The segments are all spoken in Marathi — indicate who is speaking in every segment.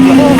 Speaker 1: Thank you.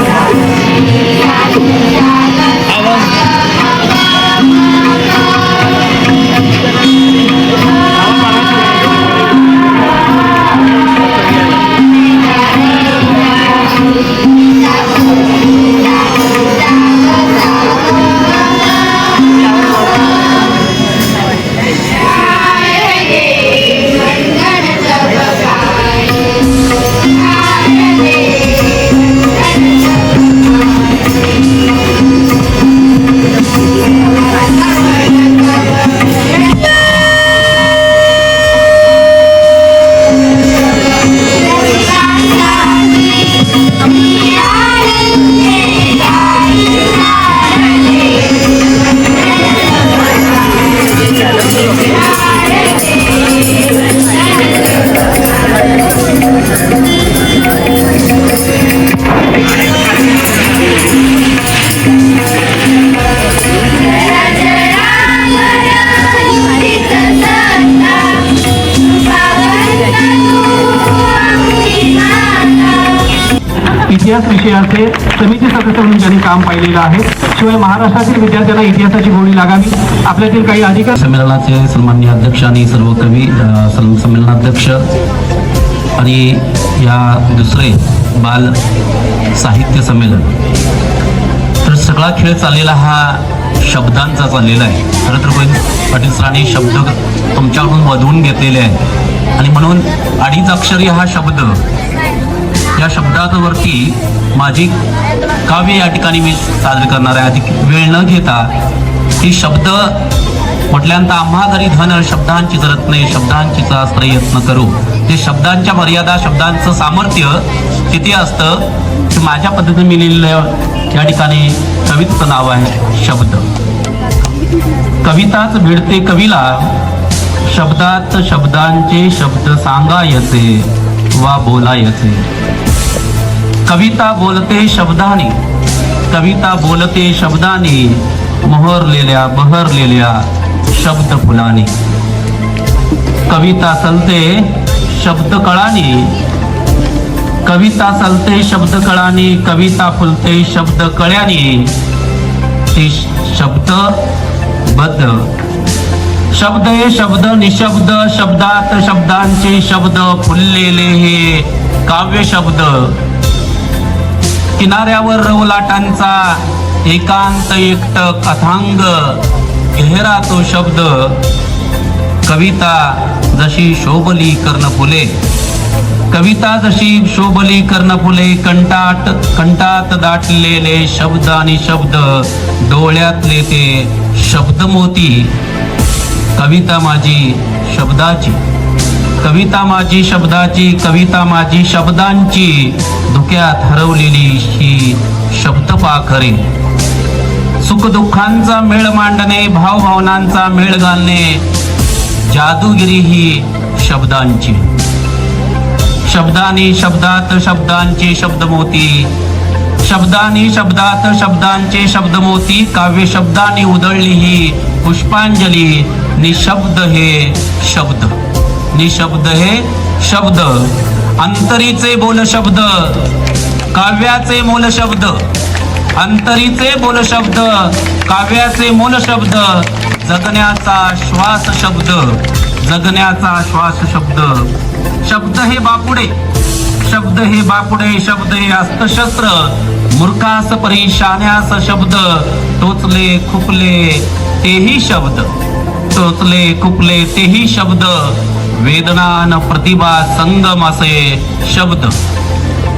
Speaker 1: इतिहास विषयाचे समिती सदस्य म्हणून त्यांनी काम पाहिलेलं आहे शिवाय महाराष्ट्रातील विद्यार्थ्यांना इतिहासाची गोडी लागावी. आपल्यातील काही अधिकार
Speaker 2: संमेलनाचे सन्मान्य अध्यक्ष आणि सर्व कवी संमेलनाध्यक्ष आणि या दुसरे बाल साहित्य संमेलन. तर सगळा खेळ चाललेला हा शब्दांचा चाललेला आहे. खरं तर रोहित पाटील सरांनी शब्द तुमच्याकडून वधवून घेतलेले आहे आणि म्हणून अडीच अक्षरी हा शब्द या शब्दावरती माझी काव्य या ठिकाणी मी सादर करणार आहे. अधिक वेळ न घेता ही शब्द म्हटल्यानंतर आम्हा घरी धन शब्दांची जरत नाही शब्दांचीच प्रयत्न करू. ते शब्दांच्या मर्यादा शब्दांचं सामर्थ्य किती असतं ते माझ्या पद्धतीने मी लिहिलेलं या ठिकाणी कवितेचं नाव आहे शब्द. कविताच भिडते कवीला शब्दात शब्दांचे शब्द सांगायचे वा बोलायचे. कविता बोलते शब्दाने. कविता बोलते शब्दाने. मोहरलेल्या बहरलेल्या शब्द फुलाने. कविता चलते शब्द कळाने. कविता चलते शब्द कळाने. कविता फुलते शब्द कळ्याने. ते शब्द बद्ध शब्द हे शब्द निशब्द शब्दात शब्दांचे शब्द फुललेले हे काव्य शब्द. किनाऱ्यावर रवलाटांचा एकांत एकट अथांग घेरा तो शब्द. कविता जशी शोभली कर्ण फुले कविता जशी शोभली कर्ण फुले कंटाट कंटात दाटलेले शब्द आणि शब्द डोळ्यातले ते शब्द मोती कविता माझी शब्दाची. कविता माझी शब्दाची कविता माझी शब्दांची धुक्यात हरवलेली ही शब्द पाखरे. सुखदुःखांचा मेळ मांडणे भावभावनांचा मेळ घालणे जादूगिरी ही शब्दांची. शब्दानी शब्दात शब्दांचे शब्दमोती शब्दानी शब्दात शब्दांचे शब्दमोती काव्य शब्दांनी उधळली ही पुष्पांजली निशब्द हे शब्द. निशब्द हे शब्द. अंतरीचे बोल शब्द. काव्याचे मोल शब्द. अंतरीचे बोल शब्द. काव्याचे मोल शब्द. जगण्याचा श्वास शब्द. जगण्याचा श्वास शब्द. शब्द हे बापुडे. शब्द हे बापुडे. शब्द हे अस्त्रशस्त्र मूर्खास परीशान्यास शब्द. टोचले खुपले तेही शब्द. टोचले खुपले तेही शब्द. वेदना न प्रतिभा संगम असे शब्द.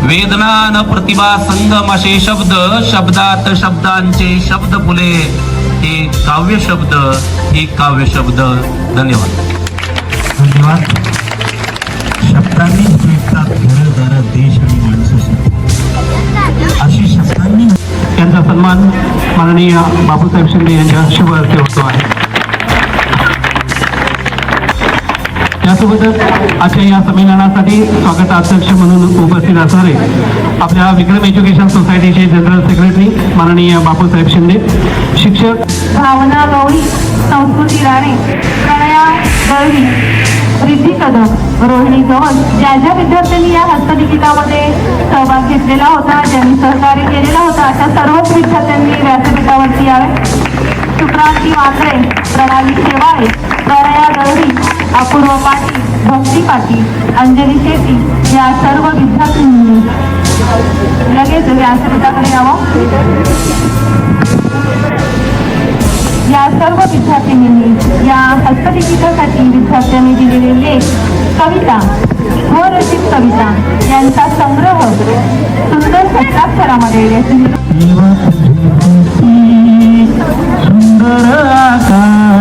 Speaker 2: वेदना न प्रतिभा संगम असे शब्द शब्दात शब्दांचे शब्द फुले. हे काव्य शब्द हे काव्य शब्द. धन्यवाद.
Speaker 3: धन्यवाद. शब्दांनी भेटतात घरदार देश आणि माणसासाठी अशी शब्दांनी
Speaker 1: यांचा सन्मान माननीय बापूसाहेब शिंदे यांच्या शुभ हस्ते होतो आहे. यासोबतच आजच्या या संमेलनासाठी स्वागताध्यक्ष म्हणून उपस्थित असणारे आपल्या विक्रम एज्युकेशन सोसायटीचे जनरल सेक्रेटरी माननीय बापूसाहेब शिंदे शिक्षक
Speaker 4: भावना गवळी संस्कृती राणे प्रणया दळवी रिद्धी कदम रोहिणी गवस ज्या ज्या विद्यार्थ्यांनी या हस्तलिखितामध्ये सहभाग घेतलेला होता ज्यांनी सहकार्य केलेला होता अशा सर्वच विद्यार्थ्यांनी व्यासपीठावरती यावे. शुक्रांती वाकरे प्रणाली शेवाळे प्रणया दळवी अपूर्व पाटील भक्ती पाटील अंजली शेट्टी या सर्व विद्यार्थ्यांनी लगेच व्यासपीठाकडे यावं. या सर्व विद्यार्थिनींनी या हस्तलिखितासाठी विद्यार्थ्यांनी दिलेले लेख कविता व रचित कविता यांचा संग्रह सुंदर सत्ताक्षरामध्ये
Speaker 3: सुंदर आकार